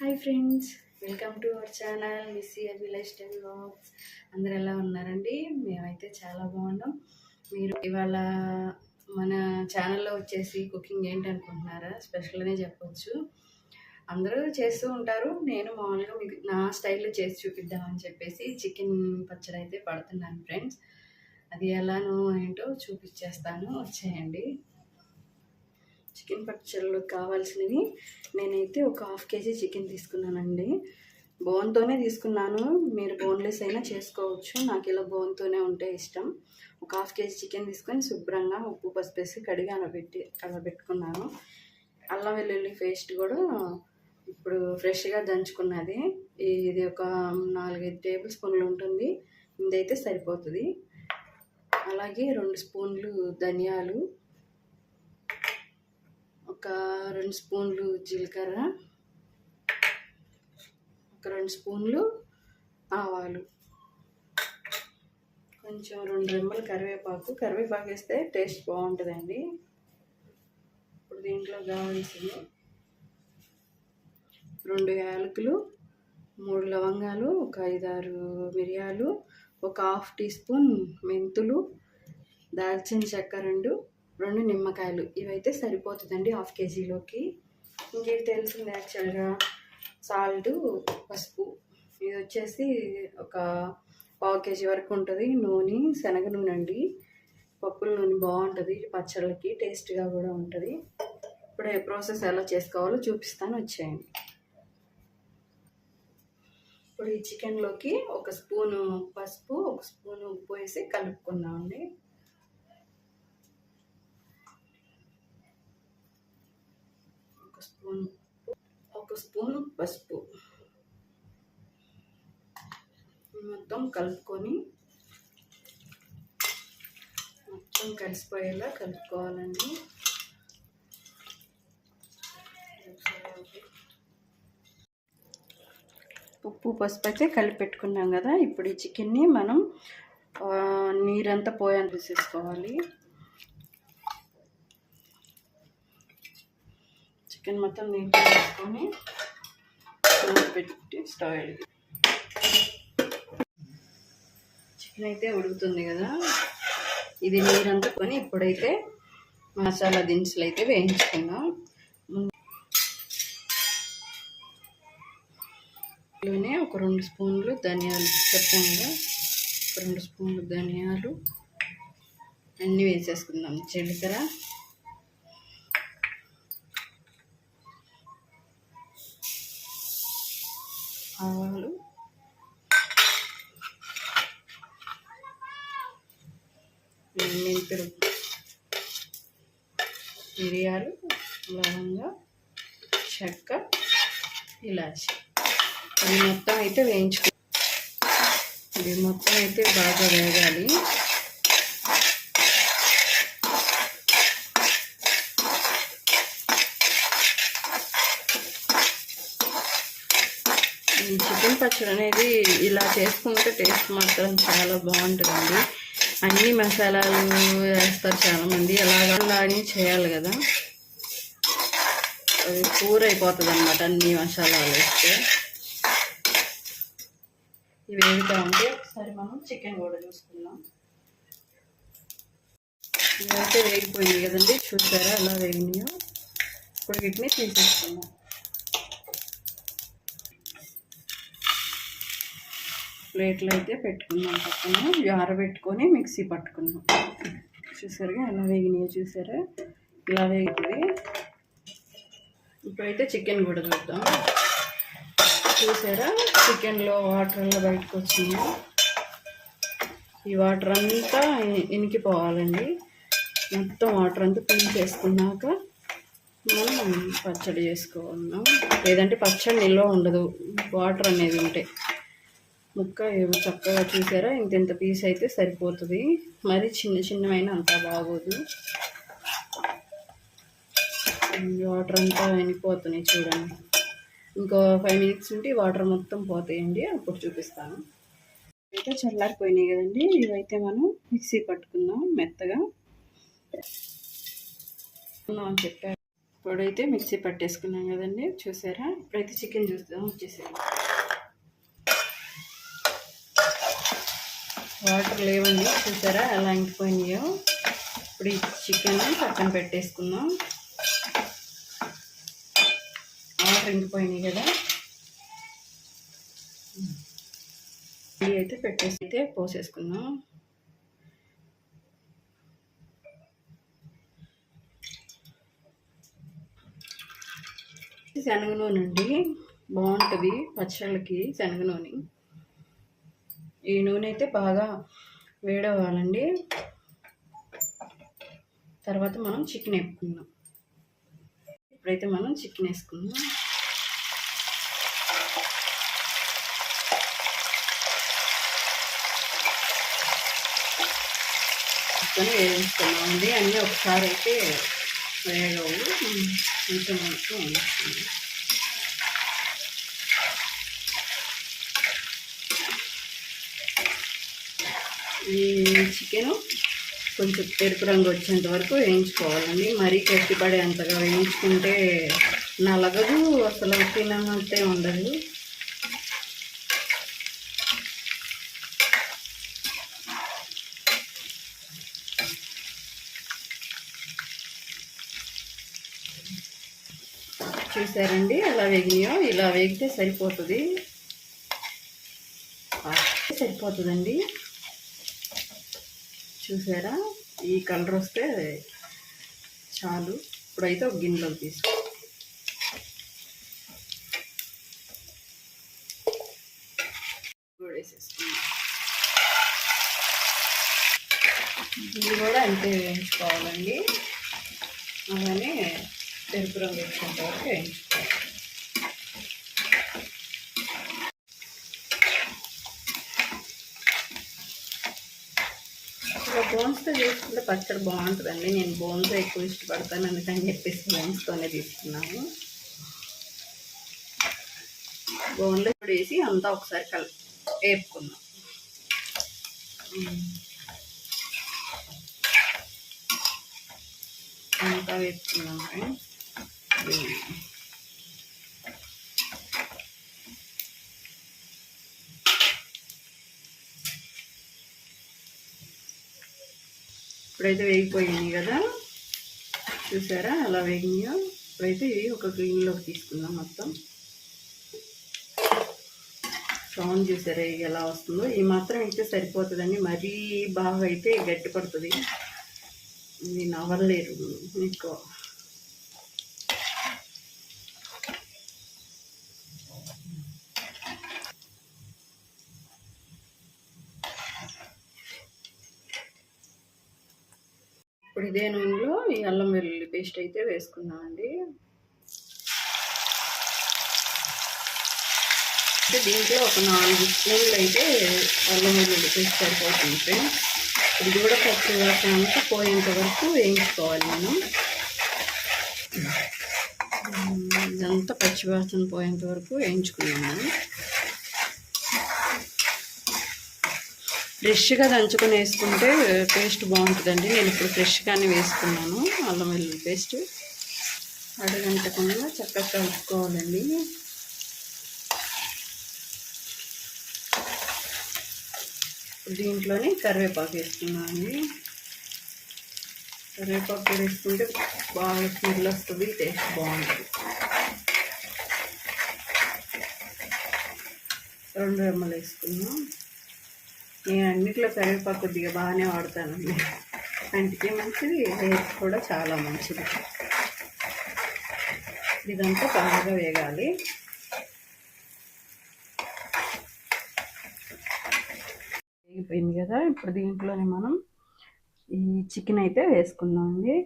Hi friends. Welcome to our channel. Missy అవి lifestyle blogs అందరు ఎలా ఉన్నారండి? మేమైతే చాలా బాగున్నాం. మీరు ఇవాళ మన ఛానల్లో వచ్చేసి కుకింగ్ ఏంటి అనుకుంటున్నారా స్పెషల్గానే చెప్పొచ్చు. అందరూ చేస్తూ ఉంటారు. నేను మామూలుగా మీకు నా స్టైల్లో చేసి చూపిద్దామని చెప్పేసి చికెన్ పచ్చడి అయితే పడుతున్నాను ఫ్రెండ్స్. అది ఎలానో ఏంటో చూపించేస్తాను. వచ్చేయండి. చికెన్ పచ్చళ్ళు కావాల్సినవి నేనైతే ఒక హాఫ్ కేజీ చికెన్ తీసుకున్నానండి. బోన్తోనే తీసుకున్నాను. మీరు బోన్లెస్ అయినా చేసుకోవచ్చు. నాకు ఇలా బోన్తోనే ఉంటే ఇష్టం. ఒక హాఫ్ కేజీ చికెన్ తీసుకొని శుభ్రంగా ఉప్పు పసుపు వేసి కడిగి అలా పెట్టి అలా పెట్టుకున్నాను అల్లం వెల్లుల్లి పేస్ట్ కూడా ఇప్పుడు ఫ్రెష్గా దంచుకున్నది. ఇది ఒక నాలుగైదు టేబుల్ స్పూన్లు ఉంటుంది. ఇదైతే సరిపోతుంది. అలాగే రెండు స్పూన్లు ధనియాలు ఒక రెండు స్పూన్లు జీలకర్ర ఒక రెండు స్పూన్లు ఆవాలు. కొంచెం రెండు రెమ్మలు కరివేపాకు. కరివేపాకు వేస్తే టేస్ట్ బాగుంటుందండి. ఇప్పుడు దీంట్లో కావాల్సింది రెండు యాలకులు మూడు లవంగాలు ఒక ఐదారు మిరియాలు ఒక హాఫ్ టీ స్పూన్ మెంతులు దాల్చిన చెక్క రెండు రెండు నిమ్మకాయలు. ఇవైతే సరిపోతుందండి హాఫ్ కేజీలోకి. ఇంకేవి తెలిసింది యాక్చువల్గా? సాల్ట్ పసుపు. ఇది వచ్చేసి ఒక పావు కేజీ వరకు ఉంటుంది. నూనె శనగ నూనె అండి. పప్పుల నూనె బాగుంటుంది. పచ్చళ్ళకి టేస్ట్గా కూడా ఉంటుంది. ఇప్పుడు ఏ ప్రాసెస్ ఎలా చేసుకోవాలో చూపిస్తాను. వచ్చేయండి. ఇప్పుడు ఈ చికెన్లోకి ఒక స్పూను పసుపు ఒక స్పూను ఉప్పు వేసి కలుపుకుందామండి స్పూన్ ఒక స్పూన్ పసుపు. మొత్తం కలుపుకొని మొత్తం కలిసిపోయేలా కలుపుకోవాలండి. ఉప్పు పసుపు అయితే కలిపి పెట్టుకున్నాం కదా. ఇప్పుడు ఈ చికెన్ని మనం నీరంతా పోయేంత తీసేసుకోవాలి. చికెన్ మొత్తం నీట్గా వేసుకొని పెట్టి స్టవ్ వెలిగి చికెన్ అయితే ఉడుకుతుంది కదా. ఇది నీరంతా కొని ఇప్పుడైతే మసాలా దినుసులు అయితే వేయించుకుందాం. లోనే ఒక రెండు స్పూన్లు ధనియాలు చెప్పాను ఒక రెండు స్పూన్లు ధనియాలు. అన్నీ వేసేసుకుందాం. జీలకర్ర. ఆవాలు. మెంతులు మిరియాలు లవంగా చెక్క ఇలాచి. ఇది మొత్తం అయితే వేయించుకో ఇది మొత్తం అయితే బాగా వేగాలి. ఈ చికెన్ పచ్చడి అనేది ఇలా చేసుకుంటే టేస్ట్ మాత్రం చాలా బాగుంటుందండి. అన్ని మసాలాలు వేస్తారు చాలామంది. ఎలాగా అని చేయాలి కదా. అది కూర అయిపోతుంది అనమాట అన్ని మసాలాలు వేస్తే. ఇవి వేగుతూ ఉంటే ఒకసారి మనం చికెన్ కూడా చూసుకుందాం. ఇవైతే వేగిపోయింది కదండి. చూసారా ఎలా వేగినాయో? ఇప్పుడు వీటిని తీసేసుకుందాం. ప్లేట్లు అయితే పెట్టుకున్నాం పక్కన. పెట్టుకొని మిక్సీ పట్టుకున్నాం చూసారుగా ఎలా వేగినాయో చూసారా? ఇలా వేగుతుంది ఇప్పుడైతే చికెన్ కూడా చూద్దాం. చూసారా? చికెన్లో వాటర్ అలా బయటకు వచ్చింది. ఈ వాటర్ అంతా ఇనికిపోవాలండి. మొత్తం వాటర్ అంతా క్లీన్ చేసుకున్నాక మనం పచ్చడి చేసుకోవాలన్నాం లేదంటే పచ్చడి నిల్వ ఉండదు. వాటర్ అనేది ఉంటే. ముక్క చక్కగా చూసారా ఇంత ఇంత పీస్ అయితే సరిపోతుంది. మరి చిన్న చిన్నమైన అంత బాగోదు. వాటర్ అంతా వెళ్ళిపోతున్నాయి చూడండి. ఇంకో ఫైవ్ మినిట్స్ ఉంటే వాటర్ మొత్తం పోతాయండి అప్పుడు చూపిస్తాను. అయితే చల్లారిపోయినాయి కదండి ఇవైతే మనం మిక్సీ పట్టుకుందాం మెత్తగా. అని చెప్పారు. ఇప్పుడైతే మిక్సీ పట్టేసుకున్నాం కదండి చూసారా? ఇప్పుడైతే చికెన్ చూస్తాం వచ్చేసాను వాటర్ లేవండి చూసారా? ఎలా ఇంకిపోయినాయో. ఇప్పుడు ఈ చికెన్ పక్కన పెట్టేసుకుందాం. వాటర్ ఇంకిపోయినాయి కదా. ఇది అయితే పెట్టేసి అయితే పోసేసుకుందాం. శనగ నూనె అండి బాగుంటుంది పచ్చళ్ళకి శనగ నూనె. ఈ నూనె అయితే బాగా వేడవ్వాలండి. తర్వాత మనం చికెన్ వేపుకుందాం. ఇప్పుడైతే మనం చికెన్ వేసుకుందాం. వేసుకొని వేయించుకున్నామండి అన్నీ ఒకసారి అయితే వేగవు కొంచెం కొంచెం ఈ చికెను కొంచెం ఎరుపు రంగు వచ్చేంత వరకు వేయించుకోవాలండి. మరీ గట్టిపడేంతగా వేయించుకుంటే నలగదు అసలు తినమంతే ఉండదు. చూసారండి? ఎలా వేగినాయో? ఇలా వేగితే సరిపోతుంది. సరిపోతుందండి. చూసారా? ఈ కలర్ వస్తే చాలు. ఇప్పుడైతే ఒక గిన్నెలోకి తీసుకో. గిన్నె ఇది కూడా అంతే వేయించుకోవాలండి. అలానే ఎరుపు రంగు వచ్చేంత వరకు వేయించుకోవాలి బోన్స్తో చేసుకుంటే పచ్చడి బాగుంటుందండి. నేను బోన్స్ ఎక్కువ ఇష్టపడతాను. అందుకని చెప్పేసి బోన్స్తోనే తీసుకున్నాను. బోన్లో ఇప్పుడు వేసి అంతా ఒకసారి కల వేపుకున్నాం అంతా వేపుకున్నాం ఇప్పుడైతే వేగిపోయినాయి కదా. చూసారా? అలా వేగినాయో. ఇప్పుడైతే ఇవి ఒక గ్రీన్లోకి తీసుకుందాం మొత్తం. సౌండ్ చూసారా? ఇవి ఎలా వస్తుందో. ఈ మాత్రం అయితే సరిపోతుందండి. మరీ బాగా అయితే గట్టి పడుతుంది. ఇది నవ్వలేరు ఎక్కువ ఇదే నూనెలో ఈ అల్లం వెల్లుల్లి పేస్ట్ అయితే వేసుకున్నామండి అంటే దీంట్లో ఒక నాలుగు స్పూన్లు అయితే అల్లం వెల్లుల్లి పేస్ట్ సరిపోతుంది ఫ్రెండ్స్. ఇది కూడా పచ్చి వాసన పోయేంత వరకు వేయించుకోవాలి మనం. ఇదంతా పచ్చి వాసన పోయేంత వరకు వేయించుకున్నాము ఫ్రెష్గా దంచుకొని వేసుకుంటే టేస్ట్ బాగుంటుందండి. నేను ఇప్పుడు ఫ్రెష్గానే వేసుకున్నాను అల్లం వెల్లుల్లి పేస్ట్. అడగంటకుండా చక్కగా కలుపుకోవాలండి. దీంట్లోనే కరివేపాకు వేసుకున్నాను. కరివేపాకు కూడా వేసుకుంటే బాగా స్మెల్ వస్తుంది టేస్ట్ బాగుంటుంది. రెండు రెమ్మలు వేసుకున్నాం. నేను అన్నిట్లో కరివేపాకు కొద్దిగా బాగానే వాడతానండి. కంటికి మంచిది హెయిర్ కూడా చాలా మంచిది. ఇదంతా బాగా వేగాలి. వేగిపోయింది కదా ఇప్పుడు దీంట్లోనే మనం ఈ చికెన్ అయితే వేసుకుందామండి.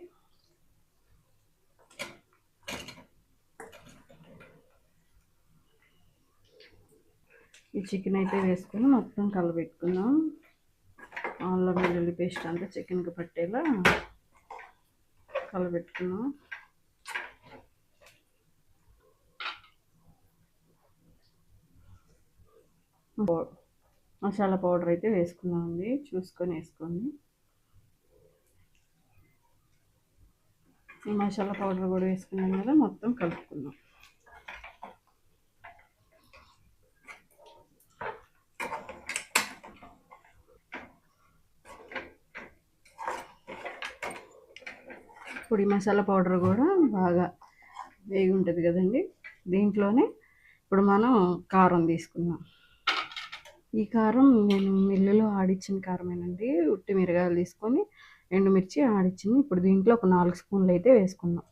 ఈ చికెన్ అయితే వేసుకొని మొత్తం కలబెట్టుకుందాం. అల్లం వెల్లుల్లి పేస్ట్ అంతా చికెన్కి పట్టేలా కలబెట్టుకున్నాం మసాలా పౌడర్ అయితే వేసుకున్నామండి చూసుకొని వేసుకోండి. ఈ మసాలా పౌడర్ కూడా వేసుకున్నాం కదా మొత్తం కలుపుకున్నాం పొడి మసాలా పౌడర్ కూడా బాగా వేగి ఉంటుంది కదండి. దీంట్లోనే ఇప్పుడు మనం కారం తీసుకుందాం. ఈ కారం నేను మిల్లులో ఆడిచ్చిన కారమేనండి. ఉట్టి మిరగాయలు తీసుకొని ఎండుమిర్చి ఆడిచ్చింది. ఇప్పుడు దీంట్లో ఒక నాలుగు స్పూన్లు అయితే వేసుకుందాం.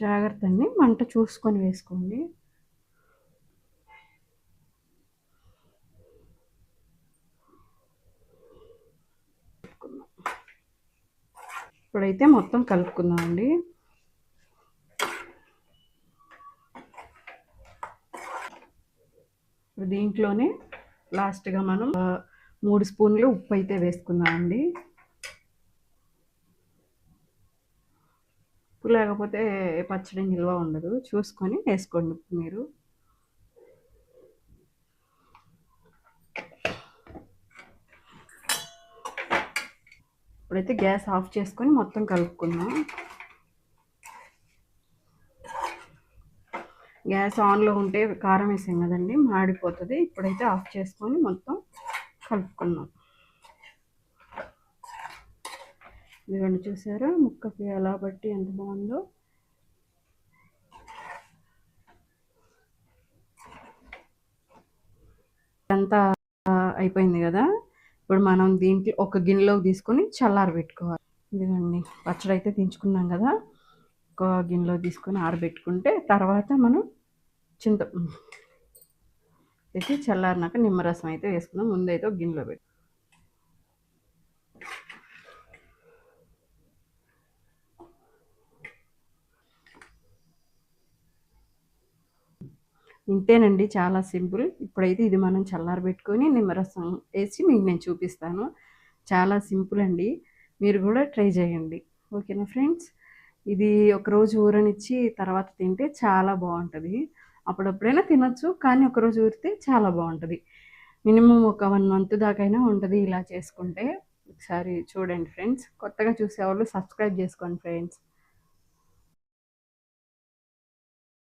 జాగ్రత్త అండి. మంట చూసుకొని వేసుకోండి. ఇప్పుడైతే మొత్తం కలుపుకుందాం అండి దీంట్లోనే లాస్ట్గా మనం మూడు స్పూన్లు ఉప్పు అయితే వేసుకుందాం అండి ఉప్పు లేకపోతే పచ్చడి నిల్వ ఉండదు. చూసుకొని వేసుకోండి మీరు. ఇప్పుడైతే గ్యాస్ ఆఫ్ చేసుకొని మొత్తం కలుపుకుందాం. గ్యాస్ ఆన్లో ఉంటే కారం వేసాం కదండి మాడిపోతుంది. ఇప్పుడైతే ఆఫ్ చేసుకొని మొత్తం కలుపుకున్నాం ఇదిగోండి చూసారా ముక్కకి ఎలా బట్టి ఎంత బాగుందో. అంతా అయిపోయింది కదా. ఇప్పుడు మనం దీంట్లో ఒక గిన్నెలోకి తీసుకొని చల్లారి పెట్టుకోవాలి. ఇదిగోండి పచ్చడి అయితే దించుకున్నాం కదా. ఒక గిన్నెలో తీసుకొని ఆరబెట్టుకుంటే తర్వాత మనం చింత అయితే చల్లారినాక నిమ్మరసం అయితే వేసుకుందాం. ముందైతే ఒక గిన్నెలో పెట్టు ఇంతేనండి చాలా సింపుల్. ఇప్పుడైతే ఇది మనం చల్లారబెట్టుకొని నిమ్మరసం వేసి మీకు నేను చూపిస్తాను. చాలా సింపుల్ అండి. మీరు కూడా ట్రై చేయండి. ఓకేనా ఫ్రెండ్స్? ఇది ఒకరోజు ఊరనిచ్చి తర్వాత తింటే చాలా బాగుంటుంది. అప్పుడప్పుడైనా తినొచ్చు కానీ ఒకరోజు ఊరితే చాలా బాగుంటుంది. మినిమం ఒక వన్ మంత్ దాకైనా ఉంటుంది ఇలా చేసుకుంటే. ఒకసారి చూడండి ఫ్రెండ్స్. కొత్తగా చూసేవాళ్ళు సబ్స్క్రైబ్ చేసుకోండి ఫ్రెండ్స్.